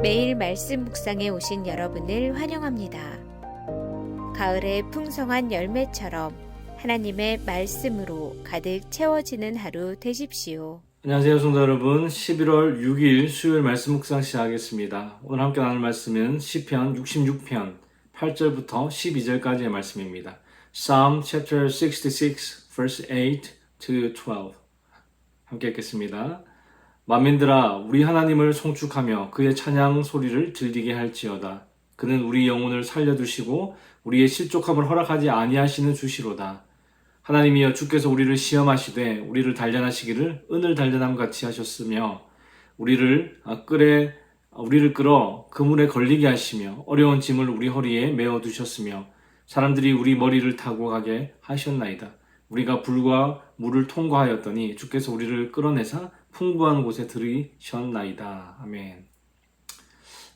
매일 말씀 묵상에 오신 여러분을 환영합니다. 가을의 풍성한 열매처럼 하나님의 말씀으로 가득 채워지는 하루 되십시오. 안녕하세요, 성도 여러분. 11월 6일 수요일 말씀 묵상 시작하겠습니다. 오늘 함께 나눌 말씀은 시편 66편 8절부터 12절까지의 말씀입니다. Psalm chapter 66 verse 8 to 12. 함께 읽겠습니다. 만민들아 우리 하나님을 송축하며 그의 찬양 소리를 들리게 할지어다. 그는 우리 영혼을 살려두시고 우리의 실족함을 허락하지 아니하시는 주시로다. 하나님이여 주께서 우리를 시험하시되 우리를 단련하시기를 은을 단련함 같이 하셨으며 우리를 아, 끌에 우리를 끌어 그물에 걸리게 하시며 어려운 짐을 우리 허리에 메어 두셨으며 사람들이 우리 머리를 타고 가게 하셨나이다. 우리가 불과 물을 통과하였더니 주께서 우리를 끌어내사 풍부한 곳에 들이셨나이다. 아멘.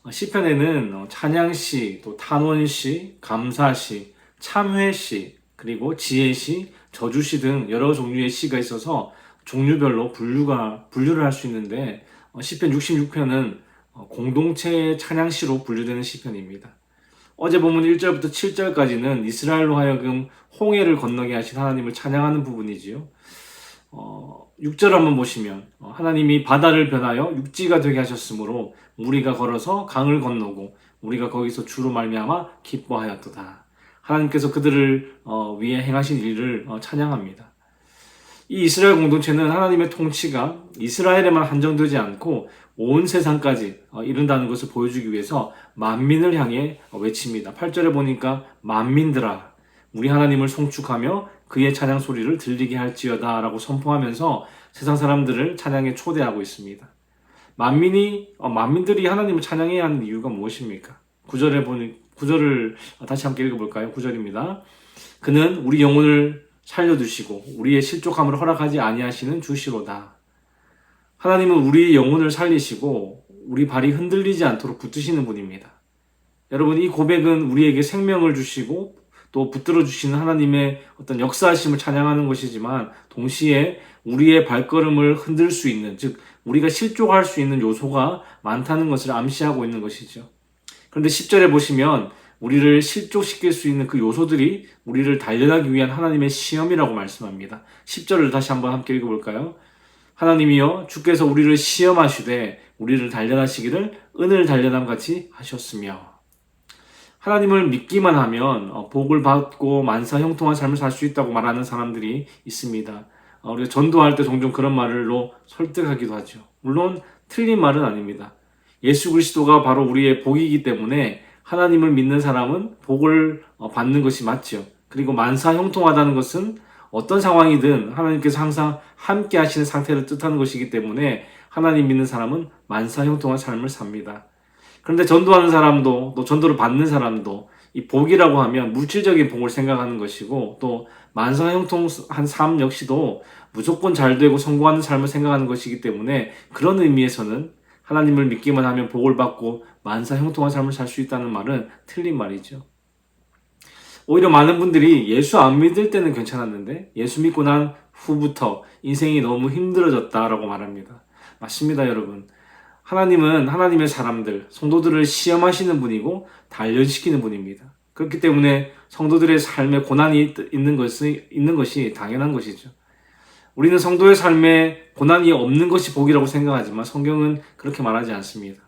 어, 시편에는 어, 찬양시, 또 탄원시, 감사시, 참회시, 그리고 지혜시, 저주시 등 여러 종류의 시가 있어서 종류별로 분류가 분류를 할 수 있는데 어, 시편 66편은 공동체의 찬양시로 분류되는 시편입니다. 어제 본문 1절부터 7절까지는 이스라엘로 하여금 홍해를 건너게 하신 하나님을 찬양하는 부분이지요. 어, 6절 한번 보시면 어, 하나님이 바다를 변하여 육지가 되게 하셨으므로 우리가 걸어서 강을 건너고 우리가 거기서 주로 말미암아 기뻐하였도다. 하나님께서 그들을 어, 위해 행하신 일을 어, 찬양합니다. 이 이스라엘 공동체는 하나님의 통치가 이스라엘에만 한정되지 않고 온 세상까지 어, 이른다는 것을 보여주기 위해서 만민을 향해 어, 외칩니다. 8절에 보니까 만민들아 우리 하나님을 송축하며 그의 찬양 소리를 들리게 할지어다 라고 선포하면서 세상 사람들을 찬양에 초대하고 있습니다. 만민이 어, 만민들이 하나님을 찬양해야 하는 이유가 무엇입니까? 9절에 보니 9절을 다시 함께 읽어볼까요? 9절입니다. 그는 우리 영혼을 살려두시고 우리의 실족함을 허락하지 아니하시는 주시로다. 하나님은 우리 영혼을 살리시고 우리 발이 흔들리지 않도록 붙드시는 분입니다. 여러분 이 고백은 우리에게 생명을 주시고 또 붙들어 주시는 하나님의 어떤 역사하심을 찬양하는 것이지만 동시에 우리의 발걸음을 흔들 수 있는 즉 우리가 실족할 수 있는 요소가 많다는 것을 암시하고 있는 것이죠. 그런데 10절에 보시면 우리를 실족시킬 수 있는 그 요소들이 우리를 단련하기 위한 하나님의 시험이라고 말씀합니다. 10절을 다시 한번 함께 읽어볼까요? 하나님이여 주께서 우리를 시험하시되 우리를 단련하시기를 은을 단련함 같이 하셨으며 하나님을 믿기만 하면 어, 복을 받고 만사 형통한 삶을 살 수 있다고 말하는 사람들이 있습니다. 어, 우리가 전도할 때 종종 그런 말로 설득하기도 하죠. 물론 틀린 말은 아닙니다. 예수 그리스도가 바로 우리의 복이기 때문에 하나님을 믿는 사람은 복을 어, 받는 것이 맞죠. 그리고 만사 형통하다는 것은 어떤 상황이든 하나님께서 항상 함께 하시는 상태를 뜻하는 것이기 때문에 하나님 믿는 사람은 만사 형통한 삶을 삽니다. 그런데 전도하는 사람도 또 전도를 받는 사람도 이 복이라고 하면 물질적인 복을 생각하는 것이고 또 만사 형통한 삶 역시도 무조건 잘 되고 성공하는 삶을 생각하는 것이기 때문에 그런 의미에서는 하나님을 믿기만 하면 복을 받고 만사 형통한 삶을 살 수 있다는 말은 틀린 말이죠. 오히려 많은 분들이 예수 안 믿을 때는 괜찮았는데 예수 믿고 난 후부터 인생이 너무 힘들어졌다라고 말합니다. 맞습니다, 여러분. 하나님은 하나님의 사람들, 성도들을 시험하시는 분이고 단련시키는 분입니다. 그렇기 때문에 성도들의 삶에 고난이 있는 것이, 있는 것이 당연한 것이죠. 우리는 성도의 삶에 고난이 없는 것이 복이라고 생각하지만 성경은 그렇게 말하지 않습니다.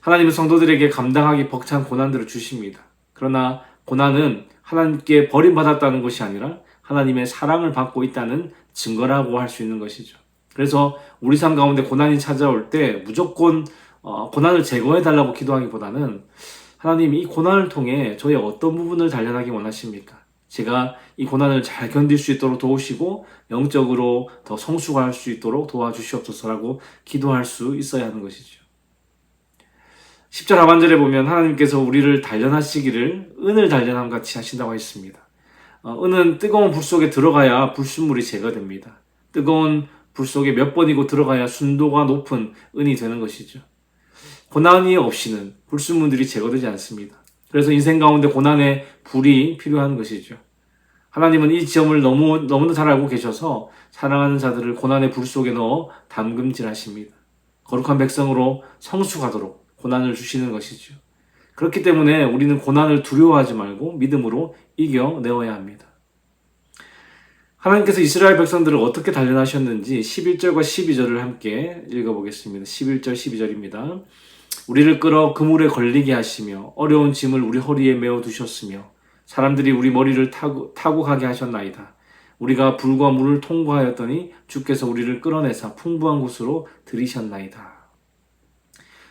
하나님은 성도들에게 감당하기 벅찬 고난들을 주십니다. 그러나 고난은 하나님께 버림받았다는 것이 아니라 하나님의 사랑을 받고 있다는 증거라고 할 수 있는 것이죠. 그래서 우리 삶 가운데 고난이 찾아올 때 무조건 어, 고난을 제거해 달라고 기도하기보다는 하나님 이 고난을 통해 저의 어떤 부분을 단련하기 원하십니까? 제가 이 고난을 잘 견딜 수 있도록 도우시고 영적으로 더 성숙할 수 있도록 도와주시옵소서라고 기도할 수 있어야 하는 것이죠. 10절 하반절에 보면 하나님께서 우리를 단련하시기를 은을 단련함 같이 하신다고 했습니다. 어, 은은 뜨거운 불 속에 들어가야 불순물이 제거됩니다. 뜨거운 불 속에 몇 번이고 들어가야 순도가 높은 은이 되는 것이죠. 고난이 없이는 불순물들이 제거되지 않습니다. 그래서 인생 가운데 고난의 불이 필요한 것이죠. 하나님은 이 지점을 너무, 너무나 잘 알고 계셔서 사랑하는 자들을 고난의 불 속에 넣어 담금질 하십니다. 거룩한 백성으로 성숙하도록 고난을 주시는 것이죠. 그렇기 때문에 우리는 고난을 두려워하지 말고 믿음으로 이겨내어야 합니다. 하나님께서 이스라엘 백성들을 어떻게 단련하셨는지 11절과 12절을 함께 읽어보겠습니다. 11절, 12절입니다. 우리를 끌어 그물에 걸리게 하시며 어려운 짐을 우리 허리에 메어 두셨으며 사람들이 우리 머리를 타고, 타고 가게 하셨나이다. 우리가 불과 물을 통과하였더니 주께서 우리를 끌어내사 풍부한 곳으로 들이셨나이다.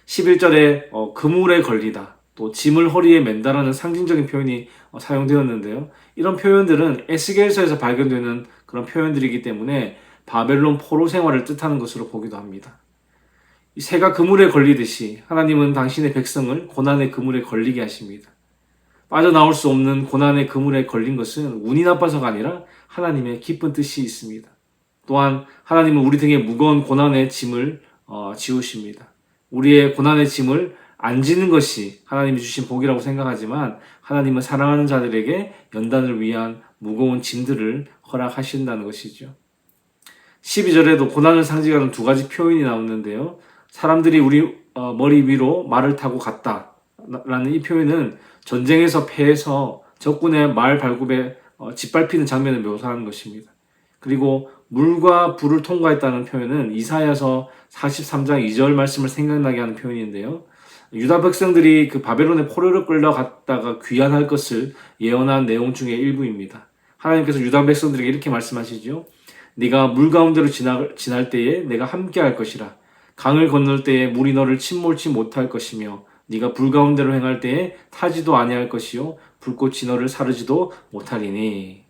11절에 어, 그물에 걸리다, 또 짐을 허리에 맨다라는 상징적인 표현이 어, 사용되었는데요. 이런 표현들은 에스겔서에서 발견되는 그런 표현들이기 때문에 바벨론 포로 생활을 뜻하는 것으로 보기도 합니다. 이 새가 그물에 걸리듯이 하나님은 당신의 백성을 고난의 그물에 걸리게 하십니다. 빠져나올 수 없는 고난의 그물에 걸린 것은 운이 나빠서가 아니라 하나님의 기쁜 뜻이 있습니다. 또한 하나님은 우리 등에 무거운 고난의 짐을 어, 지우십니다. 우리의 고난의 짐을 안 지는 것이 하나님이 주신 복이라고 생각하지만 하나님은 사랑하는 자들에게 연단을 위한 무거운 짐들을 허락하신다는 것이죠. 12절에도 고난을 상징하는 두 가지 표현이 나오는데요. 사람들이 우리 어, 머리 위로 말을 타고 갔다. 라는 이 표현은 전쟁에서 패해서 적군의 말 발굽에 어, 짓밟히는 장면을 묘사하는 것입니다. 그리고 물과 불을 통과했다는 표현은 이사야서 43장 2절 말씀을 생각나게 하는 표현인데요. 유다 백성들이 그 바벨론의 포로를 끌려갔다가 귀환할 것을 예언한 내용 중의 일부입니다. 하나님께서 유다 백성들에게 이렇게 말씀하시죠. 네가 물 가운데로 지날, 지날 때에 내가 함께 할 것이라. 강을 건널 때에 물이 너를 침몰치 못할 것이며 네가 불 가운데로 행할 때에 타지도 아니할 것이요 불꽃이 너를 사르지도 못하리니.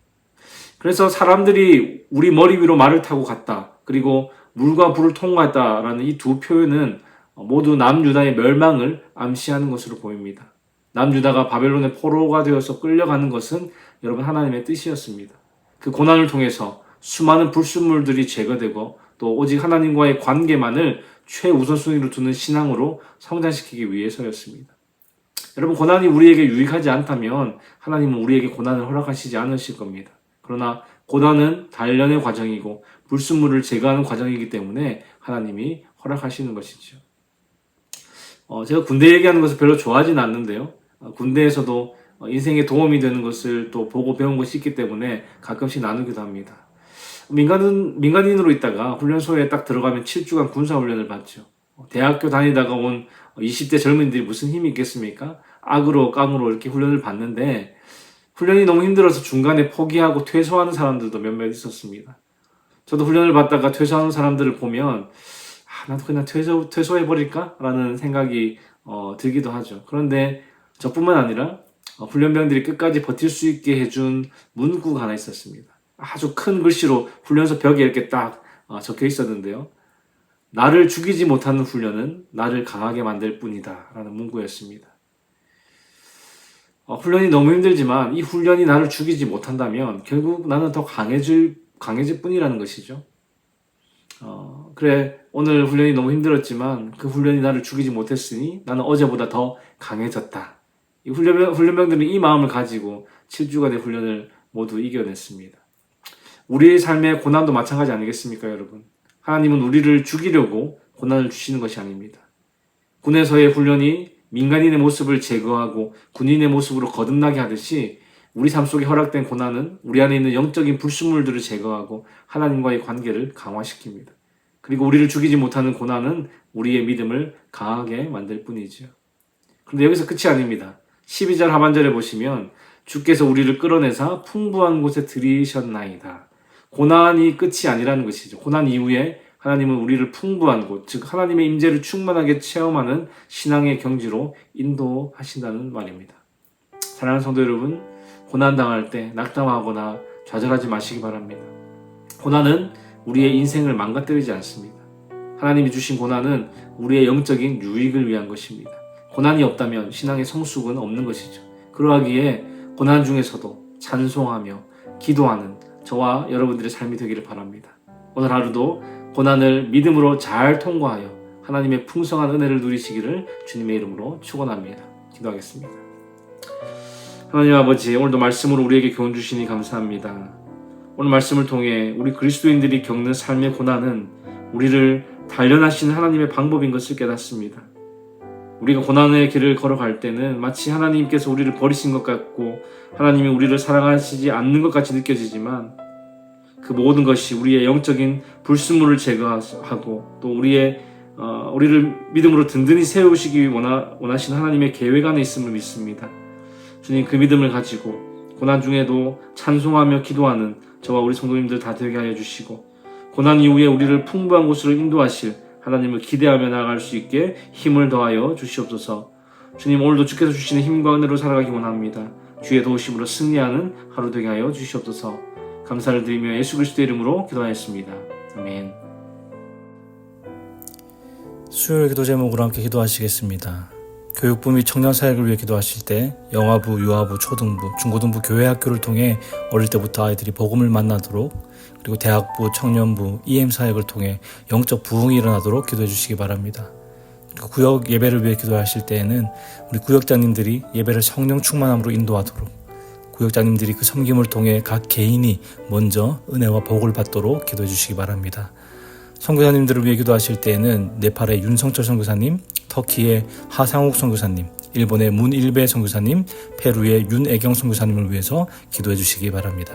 그래서 사람들이 우리 머리 위로 말을 타고 갔다. 그리고 물과 불을 통과했다라는 이 두 표현은 모두 남유다의 멸망을 암시하는 것으로 보입니다. 남유다가 바벨론의 포로가 되어서 끌려가는 것은 여러분 하나님의 뜻이었습니다. 그 고난을 통해서 수많은 불순물들이 제거되고 또 오직 하나님과의 관계만을 최우선순위로 두는 신앙으로 성장시키기 위해서였습니다. 여러분 고난이 우리에게 유익하지 않다면 하나님은 우리에게 고난을 허락하시지 않으실 겁니다. 그러나 고난은 단련의 과정이고 불순물을 제거하는 과정이기 때문에 하나님이 허락하시는 것이죠. 어, 제가 군대 얘기하는 것을 별로 좋아하지는 않는데요. 어, 군대에서도 어, 인생에 도움이 되는 것을 또 보고 배운 것이 있기 때문에 가끔씩 나누기도 합니다. 민간인, 민간인으로 있다가 훈련소에 딱 들어가면 7주간 군사훈련을 받죠. 어, 대학교 다니다가 온 20대 젊은이들이 무슨 힘이 있겠습니까? 악으로 깡으로 이렇게 훈련을 받는데 훈련이 너무 힘들어서 중간에 포기하고 퇴소하는 사람들도 몇몇 있었습니다. 저도 훈련을 받다가 퇴소하는 사람들을 보면 아, 나도 그냥 퇴소, 퇴소해버릴까? 라는 생각이 어, 들기도 하죠. 그런데 저뿐만 아니라 어, 훈련병들이 끝까지 버틸 수 있게 해준 문구가 하나 있었습니다. 아주 큰 글씨로 훈련소 벽에 이렇게 딱 어, 적혀 있었는데요. 나를 죽이지 못하는 훈련은 나를 강하게 만들 뿐이다. 라는 문구였습니다. 어, 훈련이 너무 힘들지만 이 훈련이 나를 죽이지 못한다면 결국 나는 더 강해질, 강해질 뿐이라는 것이죠. 어, 그래, 오늘 훈련이 너무 힘들었지만 그 훈련이 나를 죽이지 못했으니 나는 어제보다 더 강해졌다. 이 훈련병, 훈련병들은 이 마음을 가지고 7주간의 훈련을 모두 이겨냈습니다. 우리의 삶의 고난도 마찬가지 아니겠습니까, 여러분? 하나님은 우리를 죽이려고 고난을 주시는 것이 아닙니다. 군에서의 훈련이 민간인의 모습을 제거하고 군인의 모습으로 거듭나게 하듯이 우리 삶 속에 허락된 고난은 우리 안에 있는 영적인 불순물들을 제거하고 하나님과의 관계를 강화시킵니다. 그리고 우리를 죽이지 못하는 고난은 우리의 믿음을 강하게 만들 뿐이죠. 그런데 여기서 끝이 아닙니다. 12절 하반절에 보시면 주께서 우리를 끌어내사 풍부한 곳에 들이셨나이다. 고난이 끝이 아니라는 것이죠. 고난 이후에 하나님은 우리를 풍부한 곳, 즉 하나님의 임재를 충만하게 체험하는 신앙의 경지로 인도하신다는 말입니다. 사랑하는 성도 여러분, 고난 당할 때 낙담하거나 좌절하지 마시기 바랍니다. 고난은 우리의 인생을 망가뜨리지 않습니다. 하나님이 주신 고난은 우리의 영적인 유익을 위한 것입니다. 고난이 없다면 신앙의 성숙은 없는 것이죠. 그러하기에 고난 중에서도 찬송하며 기도하는 저와 여러분들의 삶이 되기를 바랍니다. 오늘 하루도 고난을 믿음으로 잘 통과하여 하나님의 풍성한 은혜를 누리시기를 주님의 이름으로 축원합니다. 기도하겠습니다. 하나님 아버지, 오늘도 말씀으로 우리에게 교훈 주시니 감사합니다. 오늘 말씀을 통해 우리 그리스도인들이 겪는 삶의 고난은 우리를 단련하시는 하나님의 방법인 것을 깨닫습니다. 우리가 고난의 길을 걸어갈 때는 마치 하나님께서 우리를 버리신 것 같고 하나님이 우리를 사랑하시지 않는 것 같이 느껴지지만 그 모든 것이 우리의 영적인 불순물을 제거하고 또 우리의 어, 우리를 믿음으로 든든히 세우시기 원하, 원하신 하나님의 계획 안에 있음을 믿습니다. 주님 그 믿음을 가지고 고난 중에도 찬송하며 기도하는 저와 우리 성도님들 다 되게 하여 주시고 고난 이후에 우리를 풍부한 곳으로 인도하실 하나님을 기대하며 나아갈 수 있게 힘을 더하여 주시옵소서. 주님 오늘도 주께서 주시는 힘과 은혜로 살아가기 원합니다. 주의 도우심으로 승리하는 하루 되게 하여 주시옵소서. 감사를 드리며 예수 그리스도의 이름으로 기도하였습니다. 아멘. 수요일 기도 제목으로 함께 기도하시겠습니다. 교육부 및 청년 사역을 위해 기도하실 때 영화부, 유아부, 초등부, 중고등부 교회 학교를 통해 어릴 때부터 아이들이 복음을 만나도록 그리고 대학부, 청년부, EM 사역을 통해 영적 부흥이 일어나도록 기도해 주시기 바랍니다. 구역 예배를 위해 기도하실 때에는 우리 구역장님들이 예배를 성령 충만함으로 인도하도록 구역장님들이 그 섬김을 통해 각 개인이 먼저 은혜와 복을 받도록 기도해 주시기 바랍니다. 선교사님들을 위해 기도하실 때에는 네팔의 윤성철 선교사님, 터키의 하상욱 선교사님, 일본의 문일배 선교사님, 페루의 윤애경 선교사님을 위해서 기도해 주시기 바랍니다.